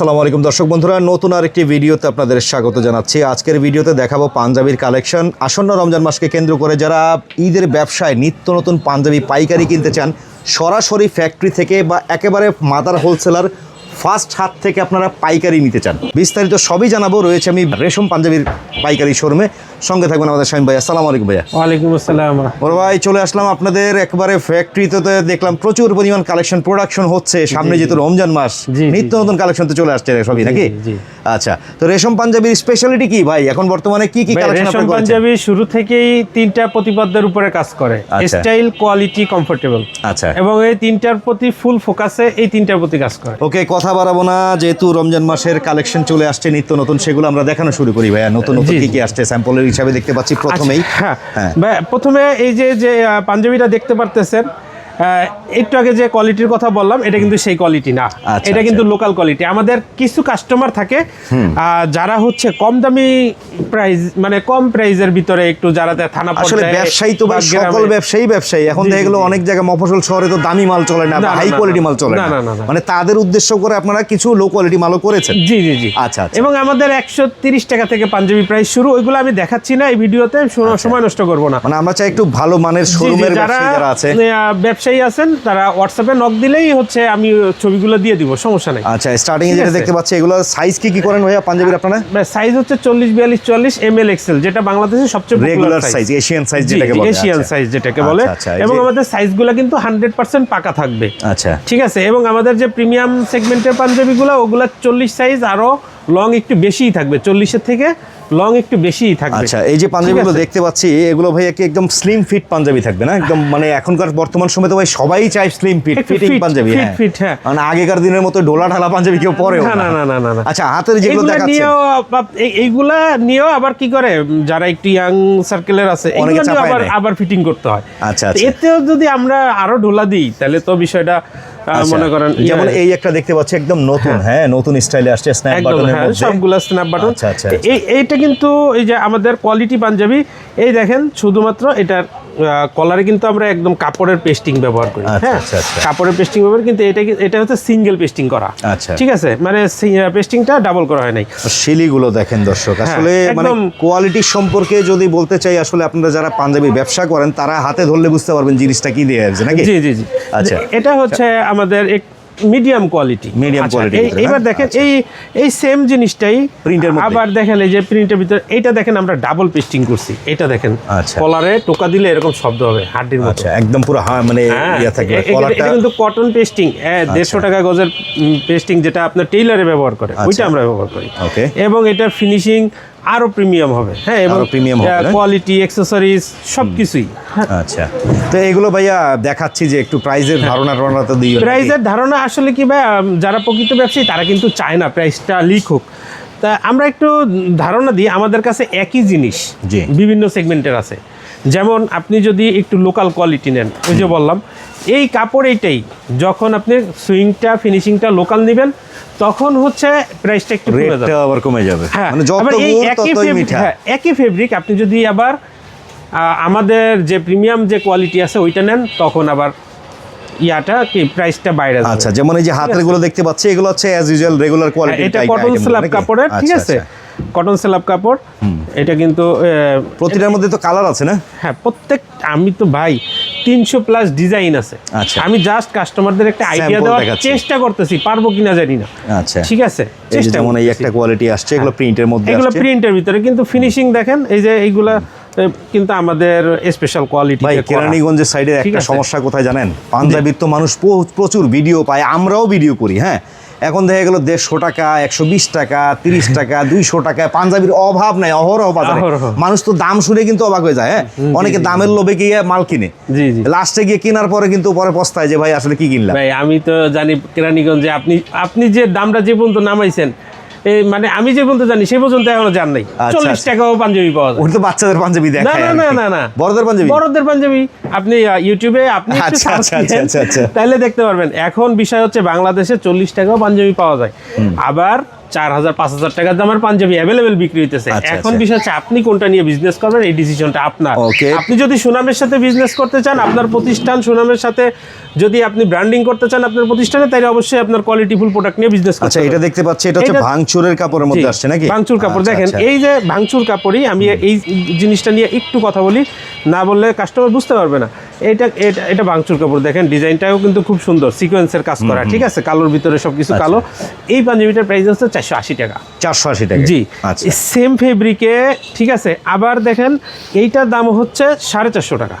আসসালামু আলাইকুম দর্শক বন্ধুরা, নতুন আরেকটি ভিডিওতে আপনাদের স্বাগত জানাচ্ছি। আজকের ভিডিওতে দেখাবো পাঞ্জাবির কালেকশন। আসন্ন রমজান মাসকে কেন্দ্র করে যারা ঈদের ব্যবসায় নিত্য নতুন পাঞ্জাবি পাইকারি কিনতে চান, সরাসরি ফ্যাক্টরি থেকে বা একেবারে মাদার হোলসেলার ফার্স্ট হাত থেকে আপনারা পাইকারি নিতে চান। বিস্তারিত সবই জানাব, রয়েছে আমি রেশম পাঞ্জাবির পাইকারি শোরুমে। সঙ্গে থাকবেন আমাদের স্বামী ভাই। আসসালামু আলাইকুম ভাইয়া। ওয়ালাইকুম আসসালাম। বড় ভাই চলে আসলাম আপনাদের একবারে ফ্যাক্টরিতে তো দেখলাম প্রচুর পরিমাণ কালেকশন প্রোডাকশন হচ্ছে। সামনে যেহেতু রমজান মাস নিত্য নতুন কালেকশন তো চলে আসছে সবই নাকি? আচ্ছা তো রেশম পাঞ্জাবির স্পেশালিটি কি ভাই? এখন বর্তমানে কি কি কালেকশন রেশম পাঞ্জাবি শুরু থেকেই তিনটা প্রতিপাদ্যের উপরে কাজ করে। স্টাইল কোয়ালিটি কমফোর্টেবল আচ্ছা। এবং এই তিনটার প্রতি ফুল ফোকাসে এই তিনটার প্রতি কাজ করে। ওকে কথা বাড়াবো না যেহেতু রমজান মাসের কালেকশন চলে আসছে নিত্য নতুন সেগুলো আমরা দেখানো শুরু করি ভাইয়া। নতুন নতুন কি কি আসছে স্যাম্পলের হিসাবে দেখতে পাচ্ছি প্রথমেই আচ্ছা, হ্যাঁ হ্যাঁ। প্রথমে এই যে যে পাঞ্জাবিটা দেখতে পারতেছেন একটু আগে যে কোয়ালিটির কথা বললাম এটা কিন্তু সেই কোয়ালিটি না। আচ্ছা, এটা কিন্তু আচ্ছা। লোকাল কোয়ালিটি আমাদের কিছু কাস্টমার থাকে যারা হচ্ছে কম দামি প্রাইস মানে কম প্রাইজের ভিতরে একটু যারা থানা আসলে ব্যবসায়ী তো সকল ব্যবসায়ী ব্যবসায়ী। এখন দেখা গেলো অনেক জায়গায় মফসল শহরে তো দামি মাল চলে না হাই কোয়ালিটি মাল চলে না। মানে তাদের উদ্দেশ্য করে আপনারা কিছু লো কোয়ালিটি মালও করেছেন। জি জি জি। আচ্ছা, আচ্ছা। এবং আমাদের একশো তিরিশ টাকা থেকে পাঞ্জাবি প্রাইস শুরু ওইগুলো আমি দেখাচ্ছি না এই ভিডিওতে সময় নষ্ট করব না। মানে আমরা চাই একটু ভালো মানের শোরুমের যারা ব্যবসায়ী আছে। আহ, ব্যবসায়ী আছেন তারা হোয়াটসঅ্যাপে নক দিলেই হচ্ছে আমি ছবিগুলো দিয়ে দিব সমস্যা নেই। আচ্ছা স্টার্টিং এ যেটা দেখতে পাচ্ছি এগুলো সাইজ কি কি করেন ভাইয়া পাঞ্জাবির আপনারা? সাইজ হচ্ছে চল্লিশ বিয়াল্লিশ চল্লিশ এম এল এক্সেল যেটা বাংলাদেশের সবচেয়ে রেগুলার সাইজ এশিয়ান সাইজ যেটাকে বলে এশিয়ান আচ্ছা। সাইজ যেটাকে বলে। আচ্ছা, আচ্ছা, এবং আমাদের সাইজগুলো কিন্তু হান্ড্রেড পার্সেন্ট পাকা থাকবে। আচ্ছা। ঠিক আছে? এবং আমাদের যে প্রিমিয়াম সেগমেন্টের পাঞ্জাবিগুলো ওগুলা চল্লিশ সাইজ আরও লং একটু বেশিই থাকবে চল্লিশের থেকে লং একটু বেশিই থাকবে। আচ্ছা এই যে পাঞ্জাবিগুলো দেখতে পাচ্ছি এগুলো ভাই কি একদম স্লিম ফিট পাঞ্জাবি থাকবে না? একদম মানে এখনকার বর্তমান সময় তো ভাই সবাই চায় স্লিম ফিট ফিটিং পাঞ্জাবি হ্যাঁ। fit, হ্যাঁ। মানে আগেকার দিনের মতো ডোলা ঢালা পাঞ্জাবি কেউ পরে না, না, না, না, না। আচ্ছা হাতের যেগুলো দেখাচ্ছে এইগুলা নিয়েও আবার কি করে যারা একটু ইয়াং সার্কেলের আছে চাপায় আবার আবার ফিটিং করতে হয়। আচ্ছা, আচ্ছা। এতেও যদি আমরা আরও ঢোলা দিই তাহলে তো বিষয়টা মনে করেন যেমন ইয়ে- এই একটা দেখতে পাচ্ছি একদম নতুন। হ্যাঁ। নতুন স্টাইলে আসছে স্ন্যাপ বাটনের হ্যাঁ মধ্যে। সবগুলা স্ন্যাপ বাটন আচ্ছা, আচ্ছা, আচ্ছা। এই এইটা কিন্তু এই যে আমাদের কোয়ালিটি পাঞ্জাবি এই দেখেন শুধুমাত্র এটার কলারে কিন্তু আমরা একদম কাপড়ের পেস্টিং ব্যবহার করি। আচ্ছা, হ্যাঁ? আচ্ছা, আচ্ছা। কাপড়ের পেস্টিং ব্যবহার কিন্তু এটা এটা হচ্ছে সিঙ্গেল পেস্টিং করা। আচ্ছা। ঠিক আছে? মানে পেস্টিংটা ডাবল করা হয় নাই। শিলিগুলো দেখেন দর্শক হ্যাঁ, আসলে মানে কোয়ালিটি সম্পর্কে যদি বলতে চাই আসলে আপনারা যারা পাঞ্জাবি ব্যবসা করেন তারা হাতে ধরলে বুঝতে পারবেন জিনিসটা কি দিয়ে আসছে নাকি? জি জি জি। আচ্ছা। এটা হচ্ছে আমাদের এক মিডিয়াম কোয়ালিটি মিডিয়াম এইবার হ্যাঁ? দেখেন আচ্ছা। এই এই সেম জিনিসটাই Print-এর মধ্যে। আবার দেখেন এই যে প্রিন্টের ভিতরে এটা দেখেন আমরা ডাবল পেস্টিং করছি এটা দেখেন আচ্ছা। কলারে টোকা দিলে এরকম শব্দ হবে হাড্ডির মতো আচ্ছা একদম পুরো হ্যাঁ মানে হ্যাঁ, ইয়া থাকবে এ- কলারটা এটা কিন্তু কটন পেস্টিং দেড়শো টাকা গজের পেস্টিং যেটা আপনার টেইলারে ব্যবহার করে ওইটা আচ্ছা। আমরা ব্যবহার করি Okay. এবং এটা ফিনিশিং আরও প্রিমিয়াম হবে। হ্যাঁ এবং আরও premium হবে, কোয়ালিটি অ্যাক্সেসরিজ সবকিছুই। আচ্ছা। তো এগুলো ভাইয়া দেখাচ্ছি যে একটু প্রাইজের ধারণা টারণা তো দিও। নাকি? প্রাইসের ধারণা আসলে কি ভাই যারা প্রকৃত ব্যবসায়ী তারা কিন্তু চায় না প্রাইসটা লিক হোক। তা আমরা একটু ধারণা দিই আমাদের কাছে একই জিনিস। বিভিন্ন সেগমেন্টের আছে। যেমন আপনি যদি একটু লোকাল কোয়ালিটি নেন ওই যে বললাম এই কাপড় এইটাই। যখন আপনি সুইংটা ফিনিশিংটা লোকাল নেবেন তখন হচ্ছে প্রাইসটা একটু কমে যাবে। রেটটা আবার কমে যাবে। হ্যাঁ মানে আবার এই একই মিঠা। হ্যাঁ, একই ফেব্রিক আপনি যদি আবার আমাদের যে প্রিমিয়াম যে কোয়ালিটি আছে ওইটা নেন তখন আবার ইয়াটা কি প্রাইসটা বাইরে আচ্ছা যেমন এই যে হাতেরগুলো দেখতে পাচ্ছি এগুলো হচ্ছে অ্যাজ ইউজুয়াল রেগুলার কোয়ালিটি এটা কটন স্ল্যাব কাপড়ের ঠিক আছে? কটন স্ল্যাব কাপড়। এটা কিন্তু প্রতিটার মধ্যে তো কালার আছে না? হ্যাঁ প্রত্যেক আমি তো ভাই তিনশো প্লাস ডিজাইন আছে। আচ্ছা। আমি জাস্ট কাস্টমারদের একটা আইডিয়া দেওয়ার চেষ্টা করতেছি পারব কিনা জানি না। আচ্ছা। ঠিক আছে? চেষ্টা করতেছি। একটা কোয়ালিটি আসছে এগুলো প্রিন্টের মধ্যে এগুলো প্রিন্টের ভিতরে কিন্তু ফিনিশিং দেখেন এই যে এইগুলা কিন্তু আমাদের স্পেশাল কোয়ালিটি ভাই কেরানীগঞ্জের সাইডে একটা সমস্যা কোথায় জানেন? পাঞ্জাবির তো মানুষ প্রচুর ভিডিও পায় আমরাও ভিডিও করি হ্যাঁ? এখন দেখা গেল দেড়শো টাকা একশো বিশ টাকা তিরিশ টাকা দুইশো টাকা পাঞ্জাবির অভাব নাই অহরহ বাজারে। মানুষ তো দাম শুনে কিন্তু অবাক হয়ে যায় হ্যাঁ? অনেকে দামের লোভে গিয়ে মাল কিনে। লাস্টে গিয়ে কেনার পরে কিন্তু পরে পস্তায় যে ভাই আসলে কি কিনলাম? ভাই আমি তো জানি কেরানীগঞ্জে আপনি আপনি যে দামটা যে পর্যন্ত নামাইছেন মানে আমি যে পর্যন্ত জানি সে পর্যন্ত এখনও জান নাই। আচ্ছা, চল্লিশ আচ্ছা। টাকাও পাঞ্জাবি পাওয়া যায়। তো বাচ্চাদের পাঞ্জাবি না না না না না। বড়দের পাঞ্জাবি? বড়দের পাঞ্জাবি। আপনি ইউটিউবে আপনি আচ্ছা। তাহলে দেখতে পারবেন। এখন বিষয় হচ্ছে বাংলাদেশে চল্লিশ টাকাও পাঞ্জাবি পাওয়া যায়। আবার চার হাজার পাঁচ হাজার দামের পাঞ্জাবি অ্যাভেলেবেল বিক্রি হইতেছে। আচ্ছা, এখন আচ্ছা। বিষয় হচ্ছে আপনি কোনটা নিয়ে বিজনেস করবেন এই ডিসিশনটা আপনার। আপনি যদি সুনামের সাথে বিজনেস করতে চান আপনার প্রতিষ্ঠান সুনামের সাথে যদি আপনি ব্র্যান্ডিং করতে চান আপনার প্রতিষ্ঠানে তাহলে অবশ্যই আপনার কোয়ালিটি ফুল প্রোডাক্ট নিয়ে বিজনেস করতে আচ্ছা এটা দেখতে পাচ্ছি এটা হচ্ছে ভাঙচুরের কাপড়ের মধ্যে আসছে নাকি? ভাঙচুর কাপড়। আচ্ছা, দেখেন। এই যে ভাঙচুর কাপড়ই আমি এই জিনিসটা নিয়ে একটু কথা বলি না বললে কাস্টমার বুঝতে পারবে না। এটা এটা ভাঙচুর কাপড়। দেখেন ডিজাইনটাও কিন্তু খুব সুন্দর। সিকোয়েন্সের কাজ করা ঠিক আছে? কালোর ভিতরে সবকিছু আচ্ছা। কালো। এই পাঞ্জাবিটার প্রাইস হচ্ছে চারশো আশি টাকা। চারশো আশি টাকা। জি। আচ্ছা। সেম ফেব্রিকে ঠিক আছে? আবার দেখেন এইটার দাম হচ্ছে সাড়ে চারশো টাকা।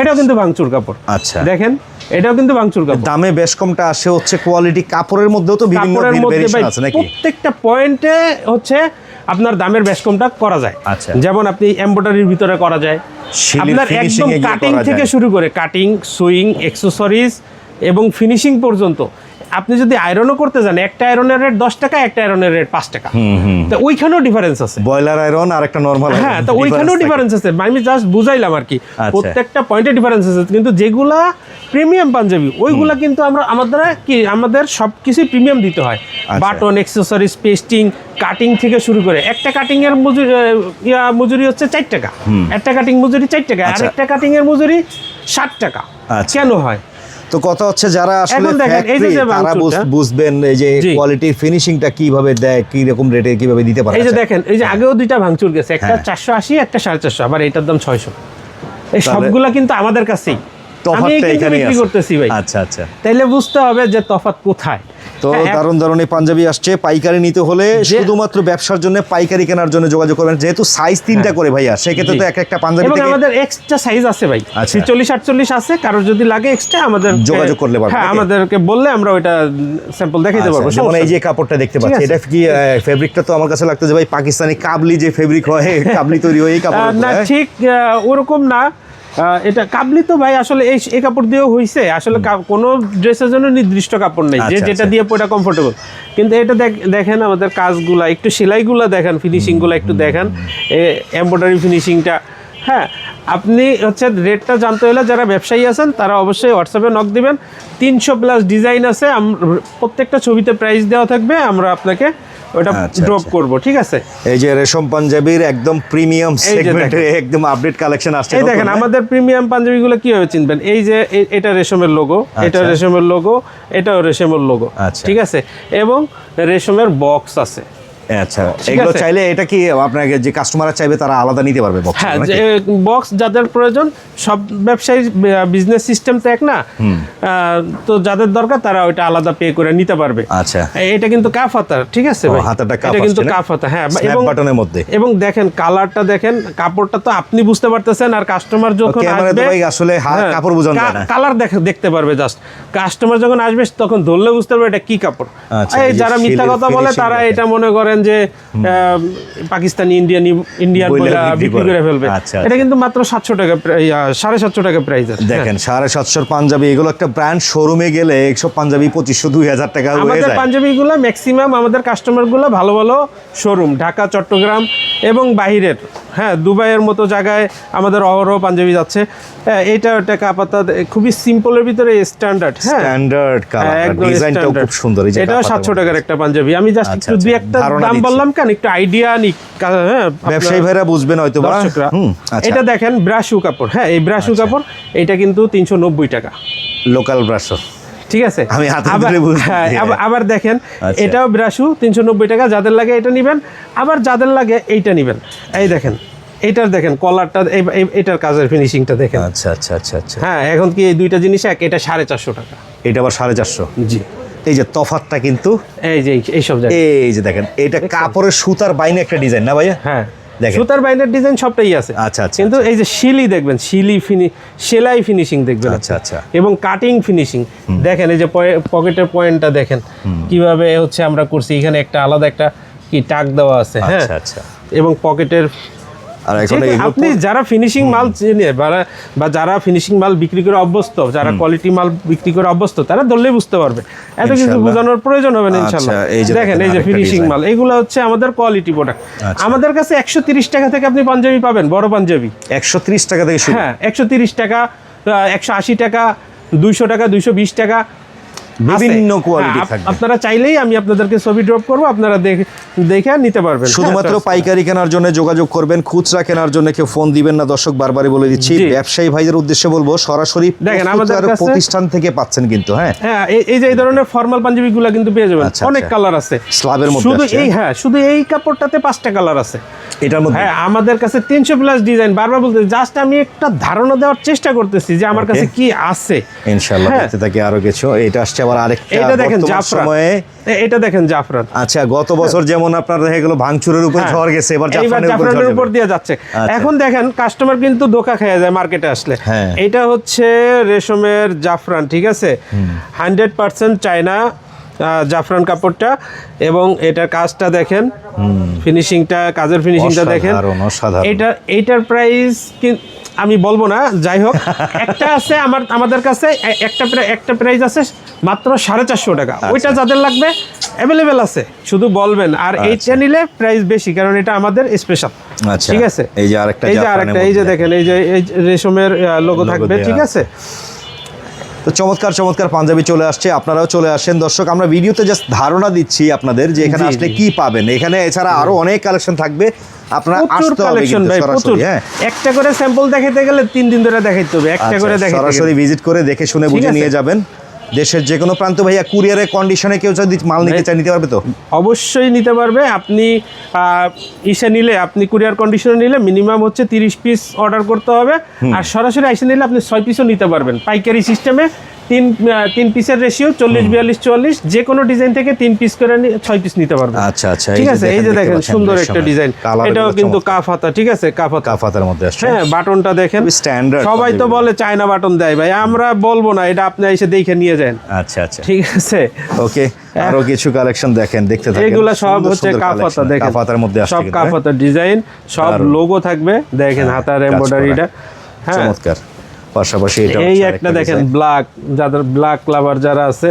এটাও কিন্তু ভাঙচুর কাপড়। আচ্ছা। দেখেন এটাও কিন্তু ভাঙচুর কাপড়। দামে বেশ কমটা আসে হচ্ছে কোয়ালিটি কাপড়ের মধ্যেও তো বিভিন্ন ভেরিয়েশন আছে নাকি? প্রত্যেকটা পয়েন্টে হচ্ছে আপনার দামের বেশ কমটা করা যায়। আচ্ছা। যেমন আপনি এমব্রয়ডারির ভিতরে করা যায়। আপনার একদম কাটিং থেকে শুরু করে কাটিং সুইং এবং ফিনিশিং পর্যন্ত। আপনি যদি আয়রনও করতে যান একটা আয়রনের রেট দশ টাকা একটা আয়রনের রেট পাঁচ টাকা। তো ওইখানেও ডিফারেন্স আছে। ব্রয়লার আয়রন আর একটা নর্মাল হ্যাঁ তো ওইখানেও ডিফারেন্স আছে। আমি জাস্ট বুঝাইলাম আর কি। আচ্ছা। প্রত্যেকটা পয়েন্টে ডিফারেন্স আছে। কিন্তু যেগুলা প্রিমিয়াম পাঞ্জাবি ওইগুলা কিন্তু আমরা আমাদের কি আমাদের সব কিছুই প্রিমিয়াম দিতে হয়। বাটন এক্সেসরিজ পেস্টিং কাটিং থেকে শুরু করে একটা কাটিং এর মজুরি মজুরি হচ্ছে চার টাকা একটা কাটিং মজুরি চার টাকা আর আচ্ছা। একটা কাটিং এর মজুরি ষাট টাকা আচ্ছা। কেন হয় তো কথা হচ্ছে যারা আসলে তারা বুঝবেন এই যে। কোয়ালিটির ফিনিশিংটা কীভাবে দেয় কি রকম রেটে কীভাবে দিতে পারে এই যে আচ্ছা। দেখেন এই যে আগেও দুইটা ভাঙচুর গেছে একটা হ্যাঁ। চারশো আশি একটা সাড়ে চারশো আবার এটার দাম ছয়শো এই সবগুলা কিন্তু আমাদের কাছেই আমি তফাৎটা বিক্রি করতেছি ভাই। আচ্ছা আচ্ছা। তাইলে বুঝতে হবে যে তফাৎ কোথায়। তো হ্যাঁ, দারুণ দারুণ এই পাঞ্জাবি আসছে। পাইকারি নিতে হলে শুধুমাত্র ব্যবসার জন্য পাইকারি কেনার জন্য যোগাযোগ করবেন। যেহেতু সাইজ তিনটা করে ভাইয়া সেক্ষেত্রে তো এক একটা পাঞ্জাবি থেকে আমাদের এক্সট্রা সাইজ আছে ভাই। আচ্ছা। ছিচল্লিশ আটচল্লিশ আছে কারোর যদি লাগে এক্সট্রা আমাদের যোগাযোগ করলে পারবে হ্যাঁ আমাদেরকে বললে আমরা ওইটা স্যাম্পল দেখাইতে পারব যেমন এই যে কাপড়টা দেখতে পাচ্ছি এটা কি ফেব্রিকটা তো আমার কাছে লাগতো যে ভাই পাকিস্তানি কাবলি যে ফেব্রিক হয় কাবলি তৈরি হয় এই কাপড় না ঠিক ওরকম না। এটা কাবলি তো ভাই আসলে এই এই কাপড় দিয়েও হইছে। আসলে কোনো ড্রেসের জন্য নির্দিষ্ট কাপড় নেই। যে আচ্ছা, যেটা আচ্ছা। দিয়ে পরে কমফোর্টেবল কিন্তু এটা দেখ- দেখেন আমাদের কাজগুলা একটু সেলাইগুলা দেখেন ফিনিশিংগুলো একটু দেখেন। এমব্রয়ডারি ফিনিশিংটা হ্যাঁ আপনি হচ্ছে রেটটা জানতে হলে যারা ব্যবসায়ী আছেন তারা অবশ্যই হোয়াটসঅ্যাপে নক দিবেন। তিনশো প্লাস ডিজাইন আছে। প্রত্যেকটা ছবিতে প্রাইস দেওয়া থাকবে। আমরা আপনাকে ওটা আচ্ছা, ড্রপ আচ্ছা। করব ঠিক আছে এই যে রেশম পাঞ্জাবির একদম প্রিমিয়াম এই সেগমেন্টের একদম আপডেট কালেকশন আসছে এই দেখেন হ্যাঁ? আমাদের প্রিমিয়াম পাঞ্জাবিগুলো কীভাবে চিনবেন এই যে এটা রেশমের লোগো এটা আচ্ছা। রেশমের লোগো এটাও রেশমের লোগো আচ্ছা। ঠিক আছে এবং রেশমের বক্স আছে আচ্ছা। এগুলো চাইলে এটা কি আপনাকে যে কাস্টমাররা চাইবে তারা আলাদা নিতে পারবে box হ্যাঁ? বক্স যাদের প্রয়োজন সব ব্যবসায়ী বিজনেস সিস্টেম তো এক না? তো যাদের দরকার তারা ওইটা আলাদা পে করে নিতে পারবে। আচ্ছা। এটা কিন্তু কাফ হাতার ঠিক আছে ভাই? হাতাটা কাফ এটা কিন্তু কাফ হাতা হ্যাঁ এবং এর মধ্যে। এবং দেখেন কালারটা দেখেন কাপড়টা তো আপনি বুঝতে পারতেছেন আর কাস্টমার যখন আসবে ভাই আসলে হ্যাঁ, কাপড় বোঝানো যায় না। কালার দেখে দেখতে পারবে জাস্ট কাস্টমার যখন আসবে তখন ধরলে বুঝতে পারবে এটা কি কাপড়। আচ্ছা, এই যারা মিথ্যা কথা বলে তারা এটা মনে করেন যে পাকিস্তানি ইন্ডিয়ান ইন্ডিয়ান বিক্রি করে। ফেলবে। আচ্ছা, এটা কিন্তু মাত্র সাতশো টাকা সাড়ে সাতশো টাকা প্রাইস আছে। দেখেন সাড়ে সাতশোর পাঞ্জাবি এগুলো একটা ব্র্যান্ড শোরুমে গেলে একশো পাঞ্জাবি পঁচিশশো দুই হাজার টাকা হয়ে আমাদের পাঞ্জাবিগুলো ম্যাক্সিমাম আমাদের কাস্টমারগুলো ভালো ভালো শোরুম ঢাকা চট্টগ্রাম এবং বাহিরের। হ্যাঁ দুবাইয়ের মতো জায়গায় আমাদের অহরহ পাঞ্জাবি যাচ্ছে। হ্যাঁ এইটা একটা কাপাতা খুবই সিম্পলের ভিতরে স্ট্যান্ডার্ড হ্যাঁ। স্ট্যান্ডার্ড কালার ডিজাইনটাও খুব সুন্দর এই সাতশো মধ্যে। টাকার একটা পাঞ্জাবি। আমি জাস্ট আচ্ছা, একটু দুই আচ্ছা, একটা দাম বললাম কেন একটু আইডিয়া কা- হ্যাঁ ব্যবসায়ী ভাইরা বুঝবেন হয়তো দর্শকরা। আচ্ছা। এটা দেখেন ব্রাশু কাপড় হ্যাঁ এই ব্রাশু। কাপড় এটা কিন্তু তিনশো নব্বই টাকা। Local brush. ঠিক আছে? আমি আবার হ্যাঁ পারি। আবার- দেখেন। এটাও ব্রাশু তিনশো নব্বই টাকা যাদের লাগে এটা নেবেন আবার যাদের লাগে এইটা নেবেন। এই দেখেন এইটার দেখেন কলারটা এটার কাজের ফিনিশিংটা দেখেন। আচ্ছা আচ্ছা আচ্ছা আচ্ছা। হ্যাঁ এখন কি এই দুইটা জিনিস এক? এটা সাড়ে চারশো টাকা। এটা আবার সাড়ে চারশো? জি। এই যে তফাতটা কিন্তু এই যে এই- এইসব এই যে দেখেন এটা কাপড়ের সুতার বাইনে একটা ডিজাইন না ভাইয়া? হ্যাঁ। দেখেন। সুতার বাইনের ডিজাইন সবটাই আছে। আচ্ছা, আচ্ছা, কিন্তু এই যে শিলি দেখবেন শিলি ফিনি সেলাই ফিনিশিং দেখবেন আচ্ছা, আচ্ছা। এবং কাটিং ফিনিশিং দেখেন এই যে পকেটের পয়েন্টটা দেখেন। কীভাবে হচ্ছে আমরা করছি এখানে একটা আলাদা একটা কি টাক দেওয়া আছে হ্যাঁ? আচ্ছা আচ্ছা। এবং পকেটের আর এখন আপনি যারা ফিনিশিং মাল চেনে বা- যারা ফিনিশিং মাল বিক্রি করে অভ্যস্ত যারা কোয়ালিটি মাল বিক্রি করে অভ্যস্ত তারা ধরলেই বুঝতে পারবে। এত কিছু বোঝানোর প্রয়োজন হবে না ইনশাল্লাহ আচ্ছা, এই যে দেখেন এই যে ফিনিশিং মাল এগুলো হচ্ছে আমাদের কোয়ালিটি প্রোডাক্ট আচ্ছা। আমাদের কাছে একশো তিরিশ টাকা থেকে আপনি পাঞ্জাবি পাবেন বড় পাঞ্জাবি। একশো ত্রিশ টাকা থেকে হ্যাঁ একশো টাকা একশো আশি টাকা দুইশো টাকা দুইশো বিশ টাকা বিভিন্ন quality হ্যাঁ, থাকবে। আপনারা চাইলেই আমি আপনাদেরকে ছবি ড্রপ করব আপনারা দেখে নিতে পারবেন। শুধুমাত্র হ্যাঁ, পাইকারি কেনার জন্য যোগাযোগ করবেন খুচরা কেনার জন্য কেউ ফোন দিবেন না দর্শক বারবারই বলে দিচ্ছি ব্যবসায়ী ভাইদের উদ্দেশ্যে বলব সরাসরি দেখেন, আমাদের প্রতিষ্ঠান থেকে পাচ্ছেন কিন্তু হ্যাঁ। হ্যাঁ এই- যে এই ধরনের ফর্মাল পাঞ্জাবিগুলো কিন্তু পেয়ে যাবেন। আচ্ছা, অনেক আচ্ছা। কালার আছে। স্লাবের মধ্যে শুধু এই হ্যাঁ। শুধু এই কাপড়টাতে পাঁচটা কালার আছে। এটার মধ্যে? হ্যাঁ আমাদের কাছে তিনশো প্লাস ডিজাইন বারবার বলতে জাস্ট আমি একটা ধারণা দেওয়ার চেষ্টা করতেছি যে আমার কাছে কি আছে। ইনশাআল্লাহ। দেখতে থাকি আরও কিছু। এটা আসছে আবার আরেকটা এটা দেখেন জাফরান সময়ে এটা দেখেন জাফরান আচ্ছা গত বছর যেমন আপনার দেখা গেল ভাঙচুরের উপর হ্যাঁ। ঝড় গেছে এবার জাফরানের উপর। দিয়ে যাচ্ছে আচ্ছা। এখন দেখেন কাস্টমার কিন্তু ধোকা খেয়ে যায় মার্কেটে আসলে হ্যাঁ। এটা হচ্ছে রেশমের জাফরান ঠিক আছে হান্ড্রেড পার্সেন্ট চায়না জাফরান কাপড়টা এবং এটার কাজটা দেখেন ফিনিশিংটা কাজের ফিনিশিংটা দেখেন। এটা এইটার প্রাইস আমি বলব না যাই হোক। একটা আছে আমার আমাদের কাছে একটা একটা প্রাইস আছে মাত্র সাড়ে চারশো টাকা। ওইটা যাদের লাগবে অ্যাভেলেবেল আছে শুধু বলবেন। আর এইটা নিলে প্রাইস বেশি কারণ এটা আমাদের স্পেশাল আচ্ছা, ঠিক আছে? এই যে আরেকটা এই যে আরেকটা এই যে দেখেন এই যে এই রেশমের লোগো থাকবে ঠিক আছে? তো চমৎকার চমৎকার পাঞ্জাবি চলে আসছে আপনারাও চলে আসেন। দর্শক আমরা ভিডিওতে জাস্ট ধারণা দিচ্ছি আপনাদের যে এখানে আসলে কি পাবেন। এখানে এছাড়া আরও অনেক কালেকশন থাকবে। আপনারা আসতে হবে সরাসরি হ্যাঁ। একটা করে স্যাম্পল দেখাইতে গেলে তিন দিন ধরে দেখাইতে হবে একটা করে আচ্ছা, দেখাইতে সরাসরি ভিজিট করে দেখে শুনে বুঝে নিয়ে যাবেন। দেশের যে কোনো প্রান্ত ভাইয়া কুরিয়ারের কন্ডিশনে কেউ যদি মাল নিতে চায় নিতে পারবে তো? অবশ্যই নিতে পারবে। আপনি ইসে নিলে আপনি কুরিয়ার কন্ডিশনে নিলে মিনিমাম হচ্ছে তিরিশ পিস অর্ডার করতে হবে। আর সরাসরি আইসে নিলে আপনি ছয় পিসও নিতে পারবেন। পাইকারি সিস্টেমে তিন তিন পিসের রেশিও চল্লিশ বিয়াল্লিশ চুয়াল্লিশ যে কোনো ডিজাইন থেকে তিন পিস করে ছয় পিস নিতে পারবেন আচ্ছা আচ্ছা ঠিক আছে? এই যে দেখেন সুন্দর একটা ডিজাইন এটাও কিন্তু কাফ কাফ হাতা ঠিক আছে? কাফ হাতা কাফাতের মধ্যে হ্যাঁ বাটনটা দেখেন। Standard সবাই তো বলে চায়না বাটন দেয় ভাই আমরা বলব না এটা আপনি এসে দেখে নিয়ে যান। আচ্ছা আচ্ছা। ঠিক আছে? ওকে আরও কিছু কালেকশন দেখেন দেখতে থাকেন। এগুলা সব হচ্ছে কাফাতা। দেখেন। কাফাতার মধ্যে আসছে সব হ্যাঁ? কাফাতার ডিজাইন সব লোগো থাকবে। দেখেন হ্যাঁ, হাতার। এমব্রয়ডারিটা হ্যাঁ। চমৎকার। পাশাপাশি এটা এই একটা দেখেন ব্ল্যাক যাদের ব্ল্যাক লাভার যারা আছে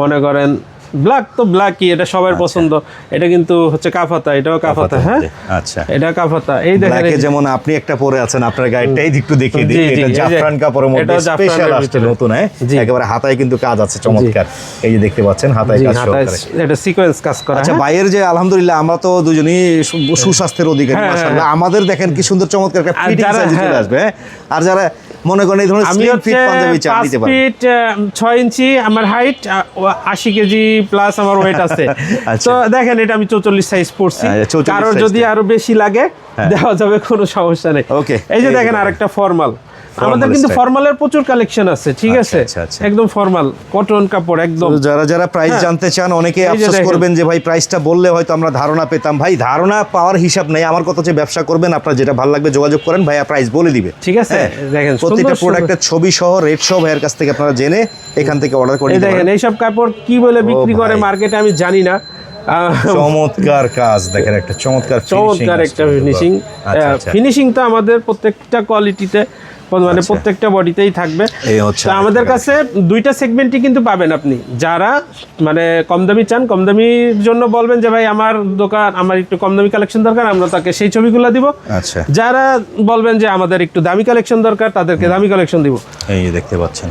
মনে করেন ব্ল্যাক তো ব্ল্যাকই এটা সবার পছন্দ। এটা কিন্তু হচ্ছে কাফাতা এটাও কাফাতা হ্যাঁ? আচ্ছা। এটা কাফাতা। এই দেখেন যেমন আপনি একটা পরে আছেন আপনার গাইডটা এই একটু দেখিয়ে দিই। এটা জাফরান কাপড়ের মধ্যে স্পেশাল আসছে নতুন হ্যাঁ? একেবারে হাতায় কিন্তু কাজ আছে চমৎকার। এই যে দেখতে পাচ্ছেন হাতায় কাজ সহকারে এটা সিকোয়েন্স কাজ করা আচ্ছা হ্যাঁ? ভাইয়ের যে আলহামদুলিল্লাহ আমরা তো দুজনই সুস্বাস্থ্যের অধিকারী হ্যাঁ, মাশাআল্লাহ। আমাদের দেখেন কি সুন্দর চমৎকার একটা ফিটিং সাইজ চলে হ্যাঁ। আসবে হ্যাঁ? আর যারা মনে করেন এই ধরনের স্লিম ফিট পাঞ্জাবি চাপ নিতে পারেন। ফিট আহ, ছয় ইঞ্চি আমার হাইট আশি কেজি প্লাস আমার ওয়েট আছে। আচ্ছা। তো দেখেন এটা আমি চৌচল্লিশ সাইজ পড়ছি 44 কারোর যদি আরও বেশি লাগে দেওয়া যাবে কোনো সমস্যা নেই। ওকে এই যে দেখেন। আরেকটা ফর্মাল আমাদের কিন্তু ফর্মালের প্রচুর কালেকশন আছে ঠিক আচ্ছা, আছে? আচ্ছা, আচ্ছা। একদম ফর্মাল কটন কাপড় একদম। যারা যারা প্রাইস হ্যাঁ। জানতে চান অনেকে আফসোস করবেন যে ভাই প্রাইসটা বললে হয়তো আমরা ধারণা পেতাম। ভাই ধারণা পাওয়ার হিসাব নেই। আমার কথা হচ্ছে ব্যবসা করবেন আপনার যেটা ভালো লাগবে যোগাযোগ করেন ভাইয়া প্রাইস বলে দিবে। ঠিক আছে হ্যাঁ। দেখেন প্রত্যেকটা প্রোডাক্টের ছবি সহ রেট সহ ভাইয়ের কাছ থেকে আপনারা জেনে এখান থেকে অর্ডার করে দেখেন এইসব কাপড় কি বলে বিক্রি করে মার্কেটে আমি জানি না। চমৎকার কাজ দেখেন একটা চমৎকার চমৎকার একটা ফিনিশিং ফিনিশিং তো আমাদের প্রত্যেকটা কোয়ালিটিতে মানে আচ্ছা। প্রত্যেকটা বডিতেই থাকবে। তো আমাদের কাছে দুইটা সেগমেন্টই কিন্তু পাবেন আপনি। যারা মানে কম দামি চান কম দামির জন্য বলবেন যে ভাই আমার দোকান আমার একটু কম দামি কালেকশন দরকার আমরা তাকে সেই ছবিগুলো দিব। আচ্ছা। যারা বলবেন যে আমাদের একটু দামি কালেকশন দরকার তাদেরকে দামি কালেকশন দিব। এই দেখতে পাচ্ছেন।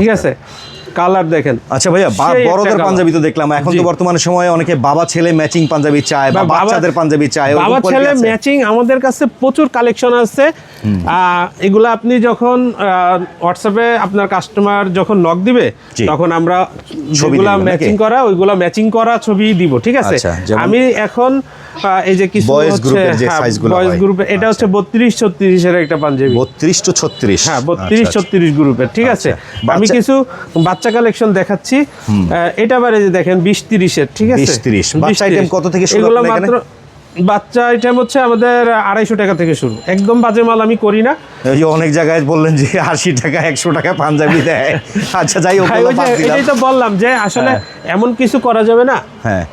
ঠিক আছে? কালার দেখেন। আচ্ছা ভাইয়া বড়দের পাঞ্জাবি তো দেখলাম। এখন তো। বর্তমানে সময়ে অনেকে বাবা ছেলে ম্যাচিং পাঞ্জাবি চায় বা বাচ্চাদের পাঞ্জাবি চায় বাবা ছেলে ম্যাচিং আমাদের কাছে প্রচুর কালেকশন আছে। এগুলো আপনি যখন হোয়াটসঅ্যাপে আপনার কাস্টমার যখন নক দিবে তখন আমরা ছবি যেগুলা দিবেন নাকি? ম্যাচিং করা ওইগুলো ম্যাচিং করা ছবি দিব ঠিক আছে? আচ্ছা, আমি এখন এই যে কিছু হচ্ছে group যে size গুলো boys। আচ্ছা। group এর- এটা হচ্ছে বত্রিশ ছত্রিশের একটা পাঞ্জাবি। বত্রিশ টু ছত্রিশ। হ্যাঁ বত্রিশ ছত্রিশ গ্রুপের ঠিক আছে? আচ্ছা। আমি কিছু বাচ্চা কালেকশন দেখাচ্ছি। এটা বারে যে দেখেন বিশ তিরিশের ঠিক আছে? 20 30 বাচ্চা 20 কত থেকে শুরু এগুলো মাত্র বাচ্চা আইটেম হচ্ছে আমাদের আড়াইশো টাকা থেকে শুরু। একদম বাজে মাল আমি করি না। এই যে অনেক জায়গায় বললেন যে আশি টাকা একশো টাকা পাঞ্জাবি দেয়। আচ্ছা যাই হোক। এটাই তো বললাম যে আসলে এমন কিছু করা যাবে না। হ্যাঁ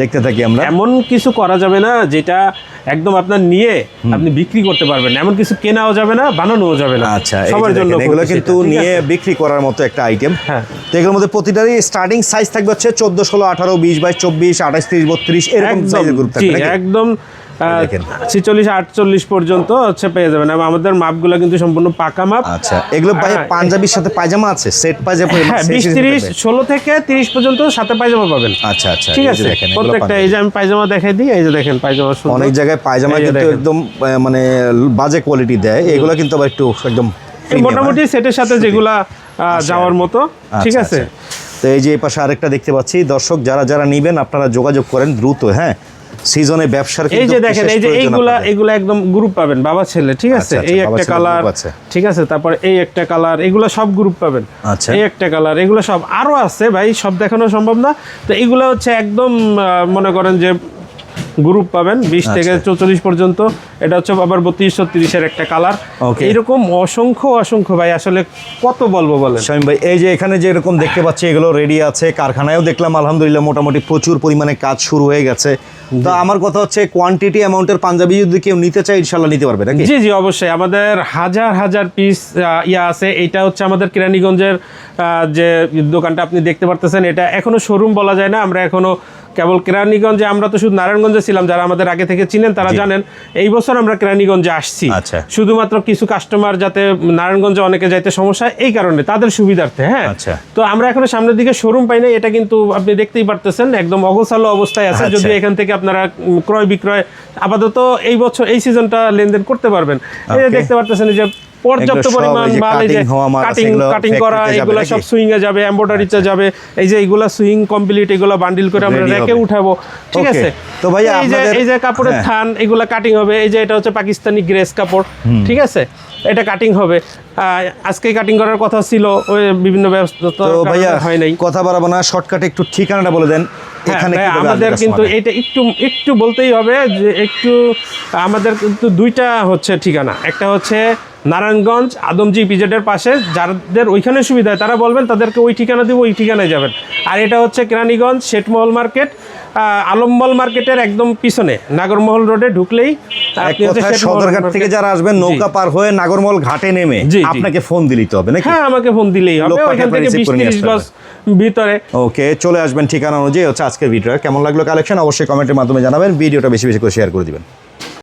দেখতে থাকি আমরা। এমন কিছু করা যাবে না যেটা একদম আপনার নিয়ে আপনি বিক্রি করতে পারবেন। এমন কিছু কেনাও যাবে না বানানোও যাবে না। আচ্ছা সবার জন্য এগুলো কিন্তু নিয়ে বিক্রি করার মতো একটা আইটেম হ্যাঁ। তো এগুলোর মধ্যে প্রতিটারই স্টার্টিং সাইজ থাকবে হচ্ছে চোদ্দ ষোলো আঠারো বিশ বাইশ চব্বিশ আঠাশ তিরিশ বত্রিশ এরকম একদম সাইজের গ্রুপ থাকবে একদম। ছিচল্লিশ আটচল্লিশ পর্যন্ত হচ্ছে পেয়ে যাবেন। এবং আমাদের মাপগুলো কিন্তু সম্পূর্ণ পাকা মাপ। আচ্ছা এগুলো ভাই হ্যাঁ, পাঞ্জাবির সাথে পায়জামা আছে? সেট পায়জামা হ্যাঁ বিশ তিরিশ ষোলো থেকে তিরিশ পর্যন্ত সাথে পায়জামা পাবেন। আচ্ছা আচ্ছা ঠিক আছে প্রত্যেকটা এই যে আমি পায়জামা দেখাই দিই এই যে দেখেন পায়জামা অনেক জায়গায় পায়জামা কিন্তু একদম মানে বাজে কোয়ালিটি দেয়। এগুলো কিন্তু আবার একটু একদম মোটামুটি? সেটের সাথে যেগুলা যাওয়ার মতো ঠিক আচ্ছা, আছে? আচ্ছা। তো এই যে এই পাশে আরেকটা দেখতে পাচ্ছি। দর্শক যারা যারা নিবেন আপনারা যোগাযোগ করেন দ্রুত হ্যাঁ? সিজনে ব্যবসার এই যে দেখেন এই যে এইগুলা এগুলা এইগুলা একদম গ্রুপ পাবেন। বাবা ছেলে ঠিক আছে? আচ্ছা, আচ্ছা, এই একটা কালার। ঠিক আছে? তারপর এই একটা কালার এগুলো সব গ্রুপ পাবেন। আচ্ছা। এই একটা কালার এগুলো সব আরও আছে ভাই সব দেখানো সম্ভব না। তো এগুলো হচ্ছে একদম মনে করেন যে গ্রুপ পাবেন বিশ আচ্ছা। থেকে চৌচল্লিশ পর্যন্ত। এটা হচ্ছে আবার বত্রিশ ছত্রিশের একটা কালার. এরকম অসংখ্য অসংখ্য ভাই আসলে কত বলব বলেন? শামীম ভাই এই যে এখানে যে এরকম দেখতে পাচ্ছি এগুলো রেডি আছে কারখানায়ও দেখলাম আলহামদুলিল্লাহ মোটামুটি প্রচুর পরিমাণে কাজ শুরু হয়ে গেছে। তো আমার কথা হচ্ছে কোয়ান্টিটি অ্যামাউন্টের পাঞ্জাবি যদি কেউ নিতে চায় ইনশাল্লাহ নিতে পারবে নাকি? জি জি অবশ্যই। আমাদের হাজার হাজার পিস ইয়া আছে। এটা হচ্ছে আমাদের কেরানীগঞ্জের যে দোকানটা আপনি দেখতে পারতেছেন এটা এখনও শোরুম বলা যায় না। আমরা এখনও কেবল কেরানীগঞ্জে আমরা তো শুধু নারায়ণগঞ্জে ছিলাম যারা আমাদের আগে থেকে চিনেন তারা জানেন এই বছর আমরা কেরানীগঞ্জে আসছি আচ্ছা। শুধুমাত্র কিছু কাস্টমার যাতে নারায়ণগঞ্জে অনেকে যাইতে সমস্যা এই কারণে তাদের সুবিধার্থে হ্যাঁ আচ্ছা। তো আমরা এখনও সামনের দিকে শোরুম পাই না এটা কিন্তু আপনি দেখতেই পারতেছেন একদম অগোছালো অবস্থায় আছে আচ্ছা। যদি এখান থেকে আপনারা ক্রয় বিক্রয় আপাতত এই বছর এই সিজনটা লেনদেন করতে পারবেন দেখতে পারতেছেন যে পর্যাপ্ত পরিমাণ মাল এই যে কাটিং কাটিং করা এগুলো সব সুইং এ যাবে এমব্রয়ডারিতে যাবে। এই যে এগুলা সুইং কমপ্লিট এগুলো বান্ডিল করে আমরা রেখে উঠাবো। ঠিক আছে? তো যে আপনাদের- এই যে কাপড়ের হ্যাঁ। থান এগুলা কাটিং হবে। এই যে এটা হচ্ছে পাকিস্তানি গ্রেস কাপড়। ঠিক আছে? এটা কাটিং হবে। আজকে কাটিং করার কথা ছিল ওই বিভিন্ন ব্যবস্থা তো ভাইয়া হয় নাই। কথা বাড়াবো না শর্টকাটে একটু ঠিকানাটা বলে দেন। হ্যাঁ, এখানে ভাই, আমাদের কিন্তু এটা একটু একটু বলতেই হবে যে একটু আমাদের কিন্তু দুইটা হচ্ছে ঠিকানা। একটা হচ্ছে নারায়ণগঞ্জ আদমজি পিজেডের পাশে। যাদের ওইখানে সুবিধা হয় তারা বলবেন তাদেরকে ওই ঠিকানা দিব ওই ঠিকানায় যাবেন। আর এটা হচ্ছে কেরানীগঞ্জ শেঠমহল মার্কেট আহ, আলমমল মার্কেটের একদম পিছনে নাগরমহল রোডে ঢুকলেই সদরঘাট থেকে যারা আসবেন নৌকা পার হয়ে ঘাটে নেমে। আপনাকে ফোন হবে নাকি? হ্যাঁ আমাকে ফোন দিলেই হবে। ওইখান থেকে গজ ভিতরে। ওকে চলে আসবেন ঠিকানা অনুযায়ী। হচ্ছে আজকের ভিডিও কেমন লাগল কালেকশন অবশ্যই কমেন্টের মাধ্যমে জানাবেন। ভিডিওটা বেশি বেশি করে শেয়ার করে দিবেন।